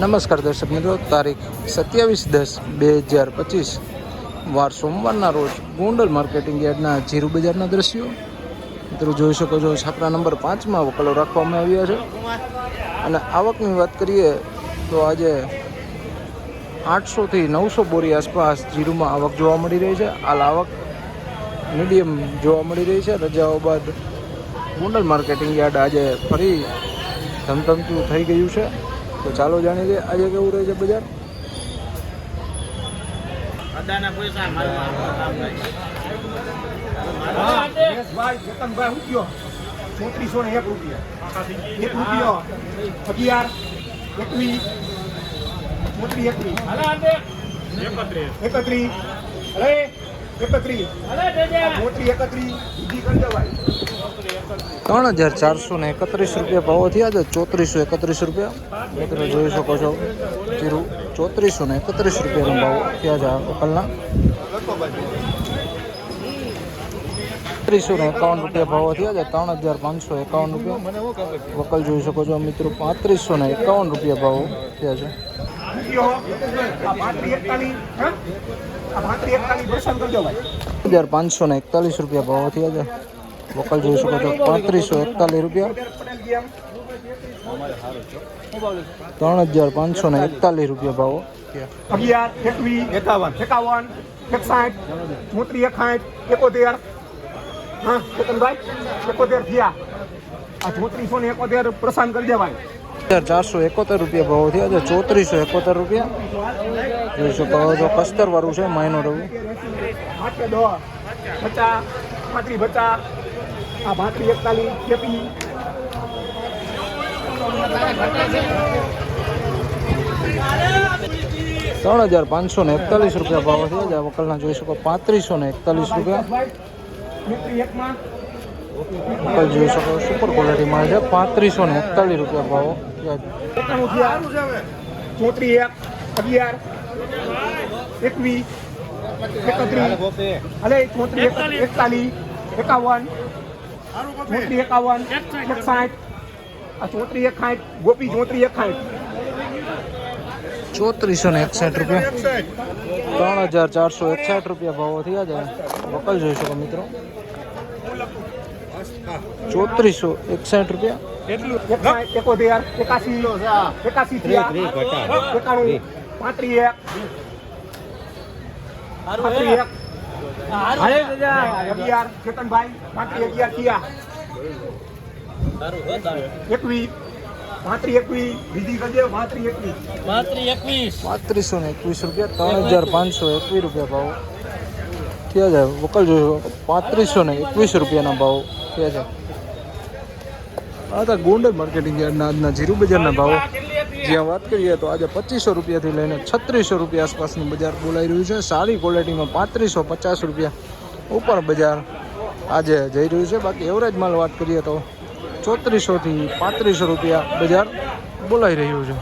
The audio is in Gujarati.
નમસ્કાર દર્શક મિત્રો, તારીખ સત્યાવીસ દસ બે હજાર પચીસ, વાર સોમવારના રોજ ગોંડલ માર્કેટિંગ યાર્ડના જીરુ બજારના દ્રશ્યો. મિત્રો, જોઈ શકો છો, છાપરા નંબર પાંચમાં વકલો રાખવામાં આવ્યા છે. અને આવકની વાત કરીએ તો આજે આઠસોથી નવસો બોરી આસપાસ જીરુમાં આવક જોવા મળી રહી છે. હાલ આવક મીડિયમ જોવા મળી રહી છે. રજાઓ બાદ ગોંડલ માર્કેટિંગ યાર્ડ આજે ફરી ધમધમતું થઈ ગયું છે. તો ચાલો જાણી લઈએ આજે કેવું રહે છે બજાર? ચોત્રીસો ને એક રૂપિયા. એક રૂપિયો. અગિયાર એકવીસ ચોત્રીસ એકવીસ. એકત્રીસ. અરે એકત્રીસ. ચોત્રીસ એકત્રીસ. બીજી કરી દેવાય ત્રણ હજાર ચારસો ને એકત્રીસ રૂપિયા ભાવો થયા છે. ચોત્રીસો એકત્રીસ રૂપિયા. મિત્રો જોઈ શકો છો જીરું ચોત્રીસો ને એકત્રીસ રૂપિયાનો ભાવ થયા છે વકલના ત્રીસો ને એકાવન રૂપિયા ભાવો થયા છે, ત્રણ હજાર પાંચસો એકાવન રૂપિયા. વકલ જોઈ શકો છો મિત્રો, પાંત્રીસો ને એકાવન રૂપિયા ભાવો થયા છે. હજાર પાંચસો ને એકતાલીસ રૂપિયા ભાવો થયા છે. વકલ જોઈ શકો છો પાંત્રીસો એકતાલીસ રૂપિયા. ત્રણ હજાર પાંચસો ને એકતાલીસ રૂપિયા ભાવો. અગિયાર એકવીસ એકાવન એકાવન એકસાઠ ચોત્રીસ એકાઠ એકોતેર. હા ચેતનભાઈ એકોતેર થયા. આ ચોત્રીસો ને એકોતેર પ્રસાન કરી દેવાય. હજાર ચારસો એકોતેર રૂપિયા ભાવ થયા છે ચોત્રીસો એકોતેર રૂપિયા. જોઈ શકો છો કસ્તર વાળું છે માયનો રવું આ પાંત્રીસ એકતાલીસ કેપી ત્રણ હજાર પાંચસો ને એકતાલીસ રૂપિયા ભાવ છે. આ વકલના જોઈ શકો પાંત્રીસો ને એકતાલીસ રૂપિયા. વકલ જોઈ શકો સુપર ક્વોલિટી મળે છે. પાંત્રીસો ને એકતાલીસ રૂપિયા ભાવ. ચોત્રીસ એક અગિયાર એકવીસ એકત્રીસ અલે ચોત્રીસ એકતાલીસ એકાવન ચોત્રીસ એકાવન એકસાઠ આ ચોત્રીસ એકસાઠ ગોપી ચોત્રીસ એકસાઠ ચોત્રીસો ને એકસઠ રૂપિયા. ત્રણ હજાર ચારસો એકસાઠ રૂપિયા ભાવો થયા છે. વકલ જોઈ શકો મિત્રો. ચોત્રીસો એકસાઠ રૂપિયા. એકોતેર એકાસી એકાસી થયા. એકાણું પાંત્રીસ એક. પાંત્રીસ એક. અગિયાર ચેતનભાઈ પાંત્રી અગિયાર કિયા એકવીસ પાંત્રીસ એકવીસ બીજી કરજે પાંત્રી એકવીસ. પાંત્રીસો ને એકવીસ રૂપિયા ત્રણ હજાર પાંચસો એકવીસ રૂપિયા ભાવ. થયા છે વકલ જોયો પાંત્રીસો ને એકવીસ રૂપિયાના ભાવ થયા છે આ હતા ગોંડલ માર્કેટિંગ યાર્ડના આજના જીરું બજારના ભાવો. જ્યાં વાત કરીએ તો આજે પચીસો રૂપિયાથી લઈને છત્રીસો રૂપિયા આસપાસનું બજાર બોલાઈ રહ્યું છે. સારી ક્વોલિટીમાં પાંત્રીસો પચાસ રૂપિયા ઉપર બજાર આજે જઈ રહ્યું છે. બાકી એવરેજ માલ વાત કરીએ તો ચોત્રીસોથી પાંત્રીસો રૂપિયા બજાર બોલાઈ રહ્યું છે.